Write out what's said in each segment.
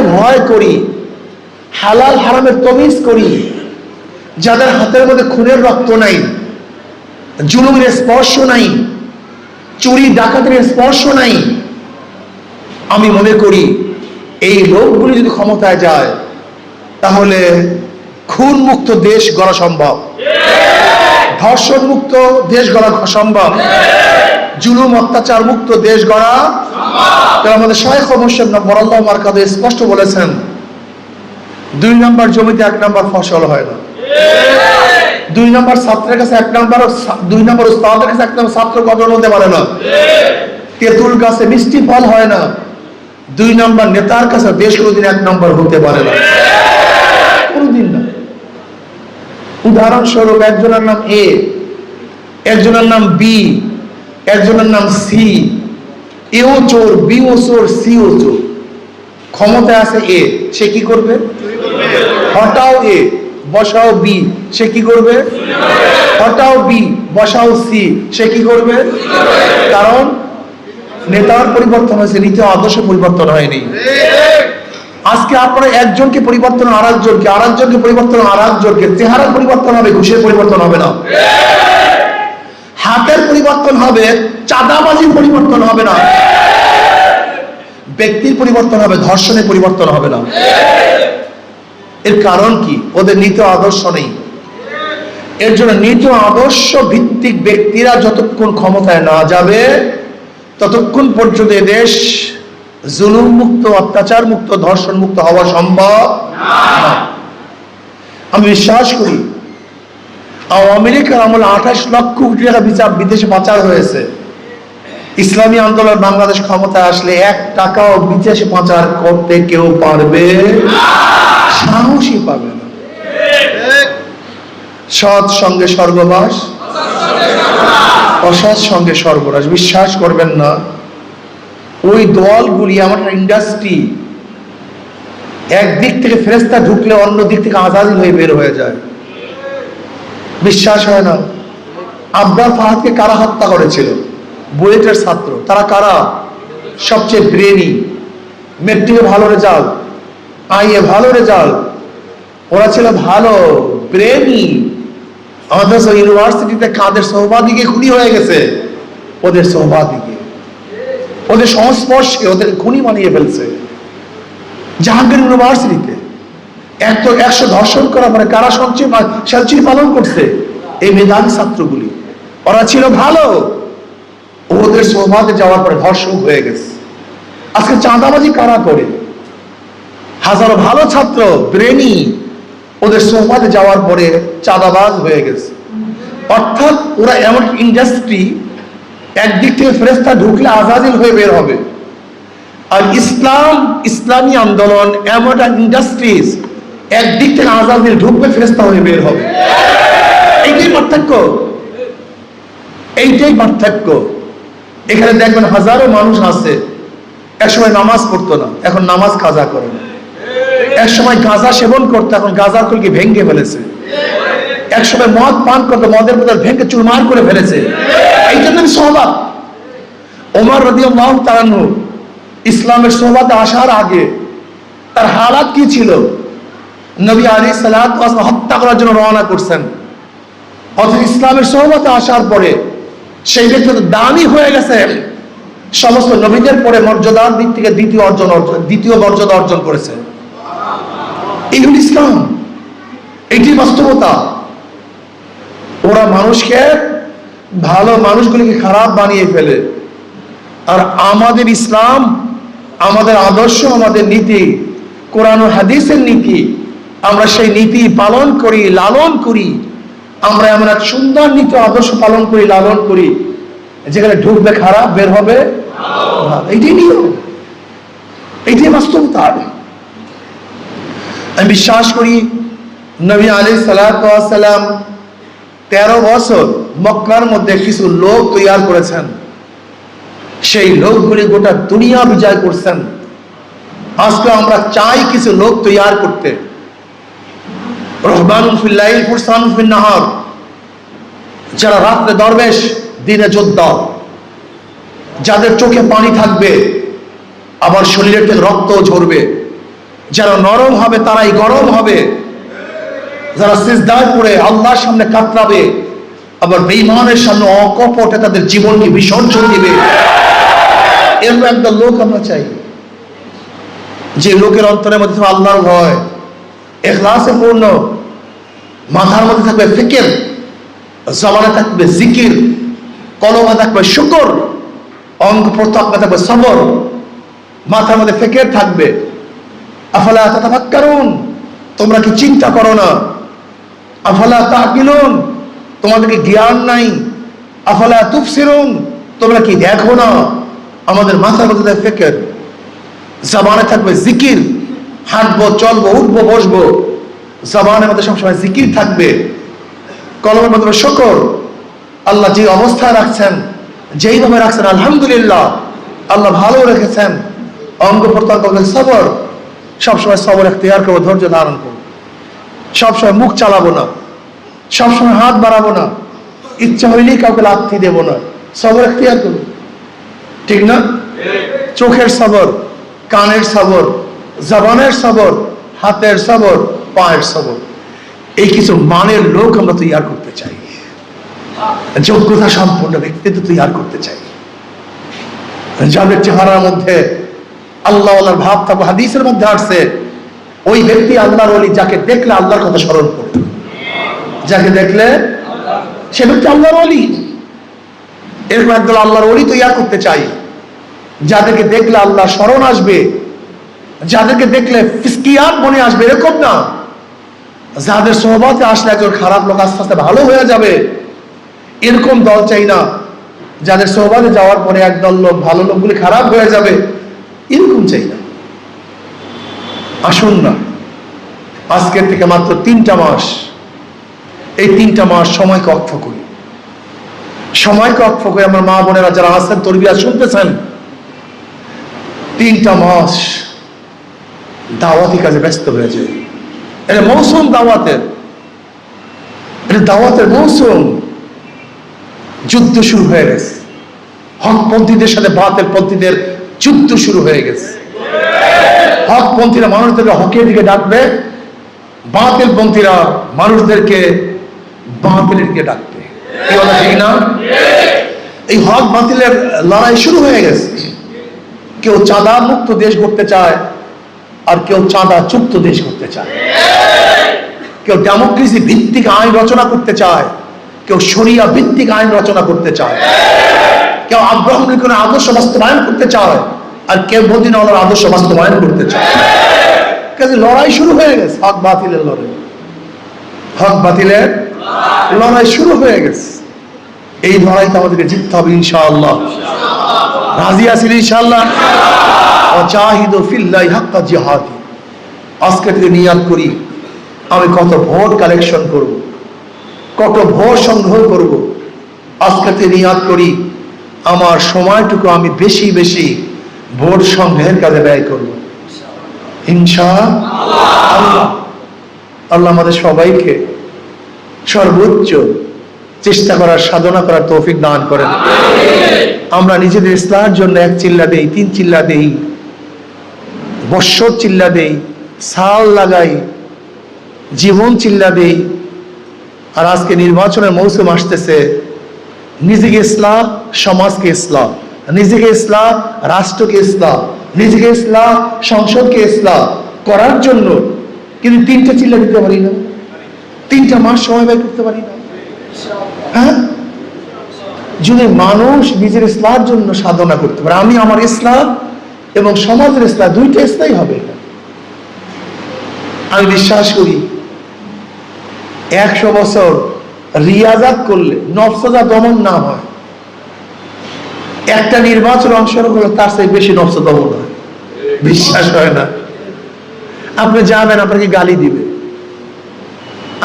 ভয় করি হালাল হারামের তমিজ করি যাদের হাতের মধ্যে খুনের রক্ত নাই জুলুমের স্পর্শ নাই চুরি ডাকাতের স্পর্শ নাই আমি মনে করি এই লোকগুলি যদি ক্ষমতায় যায় তাহলে খুন মুক্ত দেশ গড়া সম্ভব। ধর্ষণ মুক্ত দেশ গড়া সম্ভব। জুলুম অত্যাচার মুক্ত দেশ গড়া আমাদের শাহেখ মোর্শেদ বরাল্লাহ মার্কাদে স্পষ্ট বলেছেন, দুই নম্বর জমিতে এক নম্বর ফসল হয় না। দুই নম্বর ছাত্রের কাছে এক নম্বর, দুই নম্বর উস্তাদের কাছে এক নম্বর ছাত্র কদর হতে পারে না। তেঁতুল গাছে মিষ্টি ফল হয় না। দুই নম্বর নেতার কাছে দেশ কোনোদিন এক নম্বর হতে পারে না। কোনোদিন না। উদাহরণস্বরূপ একজনের নাম এ, একজনের নাম বি, একজনের নাম সি এও চোর, বিও চোর, সিও চোর। ক্ষমতায় আছে এ, সে কি করবে? হটাও এ, বসাও বি, সে কি করবে? হটাও বি, বসাও সি, সে কি করবে? কারণ নেতার পরিবর্তন হয়েছে নীতি আদর্শ পরিবর্তন হয়নি। আজকে আপনারা একজনকে পরিবর্তন আর একজনকে আর একজনকে পরিবর্তন আর একজনকে, চেহারার পরিবর্তন হবে ঘুষের পরিবর্তন হবে না। হাতের পরিবর্তন হবে, চাঁদাবাজির পরিবর্তন হবে না। ব্যক্তির পরিবর্তন হবে, ধর্ষণের পরিবর্তন হবে না। এর কারণ কি? ওদের নীতি আদর্শ নেই। এর জন্য নীতি আদর্শ ভিত্তিক ব্যক্তিরা যতক্ষণ ক্ষমতায় না যাবে, ততক্ষণ পর্যন্ত দেশ জুলুম মুক্ত অত্যাচার মুক্ত ধর্ষণ মুক্ত হওয়া সম্ভব আমি বিশ্বাস করি আওয়ামী লীগের আমলে আঠাশ লক্ষ কোটি টাকা বিচার বিদেশে পাচার হয়েছে। ইসলামী আন্দোলন বাংলাদেশ ক্ষমতায় আসলে এক টাকাও বিদেশে পাচার করতে কেউ পারবে? সাহসই পাবে না। সৎ সঙ্গে স্বর্গবাস, অসৎ সঙ্গে সর্বনাশ বিশ্বাস করবেন না, ওই দলগুলি আমার ইন্ডাস্ট্রি একদিক থেকে ফেরেস্তা ঢুকলে অন্য দিক থেকে আজাদি হয়ে বের হয়ে যায়। বিশ্বাস হয় না। আব্বাস ফাহাদকে কারা হত্যা করেছিল? বুয়েটের ছাত্র। তারা কারা? সবচেয়ে ব্রেনি। মেট্রিকে ভালো রেজাল্ট। আইয়ে ভালো রেজাল্ট। ওরা ছিল ভালো, ব্রেনি। আমাদের ইউনিভার্সিটিতে কাদের সহবাদিকে খুনি হয়ে গেছে? ওদের সহবাদিকে। ওদের সংস্পর্শে ওদের খুনি বানিয়ে ফেলছে। জাহাঙ্গীর ইউনিভার্সিটিতে। এত একশো ধর্ষণ করা মানে কারা সঞ্চয় সঞ্চয় পালন করছে? এই মেধাবী ছাত্রগুলি। ওরা ছিল ভালো। ওদের সৌভাগ্যে যাওয়ার পরে ধর্ষণ হয়ে গেছে। আজকে চাঁদাবাজি কারা করে? হাজারো ভালো ছাত্র, ব্রেনি, ওদের সৌভাগ্যে যাওয়ার পরে চাঁদাবাজ হয়ে গেছে। অর্থাৎ ওরা এমন ইন্ডাস্ট্রি একদিক থেকে ফেরেস্তা ঢুকলে আজাদিল হয়ে বের হবে। আর ইসলাম, ইসলামী আন্দোলন এমন একটা ইন্ডাস্ট্রিজ একদিক থেকে আজাদিল ঢুকবে ফেরেস্তা হয়ে বের হবে। এইটাই পার্থক্য। এইটাই পার্থক্য। এখানে দেখবেন হাজারো মানুষ আছে, একসময় নামাজ পড়তো না, এখন নামাজ কাজা করে না। একসময় গাঁজা সেবন করতো, এখন গাঁজার কলকে ভেঙ্গে ফেলেছে। একসময় মদ পান করতো, মদের বোতল ভেঙ্গে চুরমার করে ফেলেছে। এই জন্য আমি সহবাদ ওমর রদি আল্লাহ তারানু ইসলামের সোহবাতে আসার আগে তার হালাত কি ছিল? নবী আলী সালাত হত্যা করার জন্য রওনা করছেন। অথচ ইসলামের সোহবতে আসার পরে সেই ব্যক্তি দামি হয়ে গেছে। সমস্ত নবীদের পরে মর্যাদার দিক থেকে দ্বিতীয় অর্জন অর্জন দ্বিতীয় মর্যাদা অর্জন করেছে। এই ইসলাম, এটি বাস্তবতা। ওরা মানুষকে ভালো মানুষগুলিকে খারাপ বানিয়ে ফেলে। আর আমাদের ইসলাম, আমাদের আদর্শ, আমাদের নীতি, কোরআন হাদিসের নীতি আমরা সেই নীতি পালন করি, লালন করি। আমরা এমন এক সুন্দর নীতি আদর্শ পালন করি, লালন করি। যেখানে ঢুকবে খারাপ, বের হবে। এইটাই নিয়ম। এইটাই বাস্তবতা। আমি বিশ্বাস করি, নবী আলী সালাম তেরো বছর মক্কার মধ্যে কিছু লোক তৈয়ার করেছেন। সেই লোকগুলি গোটা দুনিয়া বিজয় করছেন। আজকে আমরা চাই কিছু লোক তৈয়ার করতে। যারা রাত্রে দরবেশ, দিনে যোদ্ধা। যাদের চোখে পানি থাকবে, আবার শরীরের থেকে রক্ত ঝরবে। যারা নরম হবে, তারাই গরম হবে। যারা সিজদায় পড়ে, আল্লাহর সামনে কাতরাবে, আবার বেঈমানের সামনে অকপটে তাদের জীবনকে বিসর্জন দিবে। এরকম একটা লোক আমরা চাই। যে লোকের অন্তরের মধ্যে আল্লাহর ভয় এখলাসে পূর্ণ মাথার মধ্যে থাকবে ফিকির জবানে থাকবে জিকির, কলমে থাকবে শুকর, অঙ্গ প্রত্যঙ্গে থাকবে সবর, মাথার মধ্যে ফেকের থাকবে। আফালা তাতাফাক্কারুন, তোমরা কি চিন্তা করো না? আফালা তাকিলুন তোমাদেরকে জ্ঞান নাই? আফালা তুফসিরুন, তোমরা কি দেখো না? আমাদের মাথার মধ্যে ফেকের জবানে থাকবে জিকির হাঁটবো চলবো উঠবো বসবো। জবানের মধ্যে সবসময় জিকির থাকবে। কলমের মধ্যে শকর আল্লাহ যে অবস্থায় রাখছেন যেইভাবে রাখছেন আলহামদুলিল্লাহ আল্লাহ ভালো রেখেছেন। অঙ্গ প্রত্যঙ্গ সবর। সবসময় সবর এখতিয়ার করব ধৈর্য ধারণ করব। সবসময় মুখ চালাবো না। সবসময় হাত বাড়াবো না। ইচ্ছা হইলেই কাউকে লাথি দেবো না। সবর এখতিয়ার করব। ঠিক না? চোখের সবর কানের সবর জবানের সবর, হাতের সবর, পায়ের সবর। এই কিছু মানের লোক আমরা তৈরি করতে চাই। যোগ্যতা সম্পন্ন ব্যক্তিত্ব তৈরি করতে চাই। যাদের চেহারার মধ্যে আল্লাহ ভাব থাকবে, হাদিসের মধ্যে আসছে, ওই ব্যক্তি আল্লাহর অলি যাকে দেখলে আল্লাহর কথা স্মরণ করবে। যাকে দেখলে সে ব্যক্তি আল্লাহর অলি এরকম একদল আল্লাহর অলি তৈরি করতে চাই। যাদেরকে দেখলে আল্লাহ স্মরণ আসবে যাদেরকে দেখলে ফিসকিয়াত মনে আসবে, এরকম না। যাদের সহবাতে আসলে একজন খারাপ লোক আস্তে আস্তে ভালো হয়ে যাবে, এরকম দল চাই না। যাদের সহবাতে যাওয়ার পরে একদল লোক, ভালো লোকগুলি খারাপ হয়ে যাবে, এরকম চাই না। আসুন না। আজকের থেকে মাত্র তিনটা মাস। এই তিনটা মাস সময়কে অক্ষ করি। সময়কে অক্ষ করে আমার মা বোনেরা যারা আছেন তরবিয়া শুনতেছেন, তিনটা মাস দাওয়াতি কাজে ব্যস্ত হয়ে যায় এটা মৌসুম দাওয়াতের এটা দাওয়াতের মৌসুম যুদ্ধ শুরু হয়ে গেছে। হকপন্থীদের সাথে বাতের পন্থীদের যুদ্ধ শুরু হয়ে গেছে। হকপন্থীরা মানুষদেরকে হকের দিকে ডাকবে বাতিল পন্থীরা মানুষদেরকে বাতিলের দিকে ডাকবে। কি বলা ঠিক না? এই হক বাতিলের লড়াই শুরু হয়ে গেছে। কেউ চাঁদা মুক্ত দেশ করতে চায় আর কেউ চাঁদা চুক্ত দেশ করতে চায়। কেউ ডেমোক্রেসি ভিত্তিক আইন রচনা করতে চায়। কেউ শরিয়া ভিত্তিক আইন রচনা করতে চায়। কেউ আব্রাহম লিখনের আদর্শ বাস্তবায়ন করতে চায়। আর কেউ মদিনাওয়ালার আদর্শ বাস্তবায়ন করতে চায়। লড়াই শুরু হয়ে গেছে। হক বাতিলের লড়াই। হক বাতিলের লড়াই শুরু হয়ে গেছে। এই লড়াইতে আমাদেরকে জিততে হবে ইনশাআল্লাহ। রাজি আছেন ইনশাআল্লাহ? অজাহিদ ফিল্লাই হাক্কা জিহাদি। আজকে থেকে নিয়াদ করি আমি কত ভোট কালেকশন করব কত ভোট সংগ্রহ করব। আজকে থেকে নিয়াদ করি আমার সময়টুকু আমি বেশি বেশি ভোট সংগ্রহের কাজে ব্যয় করব। ইনশা আল্লাহ। আল্লাহ আমাদের সবাইকে সর্বোচ্চ চেষ্টা করার সাধনা করার তৌফিক দান করেন। আমরা নিজেদের ইসলামের জন্য এক চিল্লা দেই তিন চিল্লা দেই। বৎসর চিল্লা দেই সাল লাগাই, জীবন চিল্লা দেই আর আজকে নির্বাচনের মৌসুম আসতেছে, নিজেকে ইসলাম, সমাজকে ইসলাম। নিজেকে ইসলাম, রাষ্ট্রকে ইসলাম। নিজেকে ইসলাম, সংসদকে ইসলাম। করার জন্য কিন্তু তিনটা চিল্লা দিতে পারি না। তিনটা মাস সময় ব্যয় করতে পারি না। হ্যাঁ? যদি মানুষ নিজের ইসলামের জন্য সাধনা করতে পারে, আমি আমার ইসলাম এবং সমাজের ইসলাম দুইটা ইসলাই হবে আমি বিশ্বাস করি, একশো বছর রিয়াজাত করলে নফসদা দমন না হয়, একটা নির্বাচন অংশগ্রহণ করলে তার চেয়ে বেশি নফস দমন হয়। বিশ্বাস হয় না। আপনি যাবেন, আপনাকে গালি দিবে,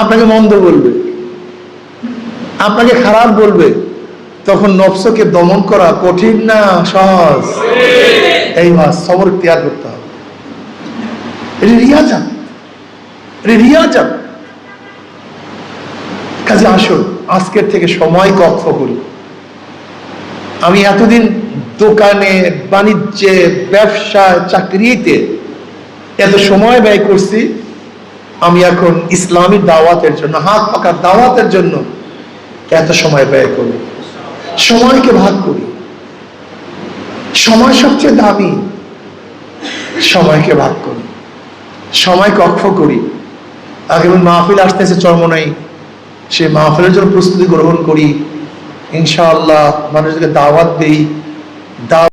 আপনাকে মন্দ বলবে, আপনাকে খারাপ বলবে, তখন নফসকে দমন করা কঠিন না, সহজ। এই মাস সবর ত্যাগ করতে হবে। এটা রিয়াজাত এটা রিয়াজাত কাজে আসুন, আজকের থেকে সময় কক্ষ করি। আমি এতদিন দোকানে, বাণিজ্যে, ব্যবসায়, চাকরিতে এত সময় ব্যয় করছি, আমি এখন ইসলামী দাওয়াতের জন্য, হাত পাকা দাওয়াতের জন্য এত সময় ব্যয় করি। সময়কে ভাগ করি। সময় সবচেয়ে দামি, সময়কে ভাগ করি। সময় কক্ষ করি। আগামী মাহফিল আসতেছে, চরমনাই। সে মাহফিলের জন্য প্রস্তুতি গ্রহণ করি। ইনশাআল্লাহ মানুষকে দাওয়াত দিই।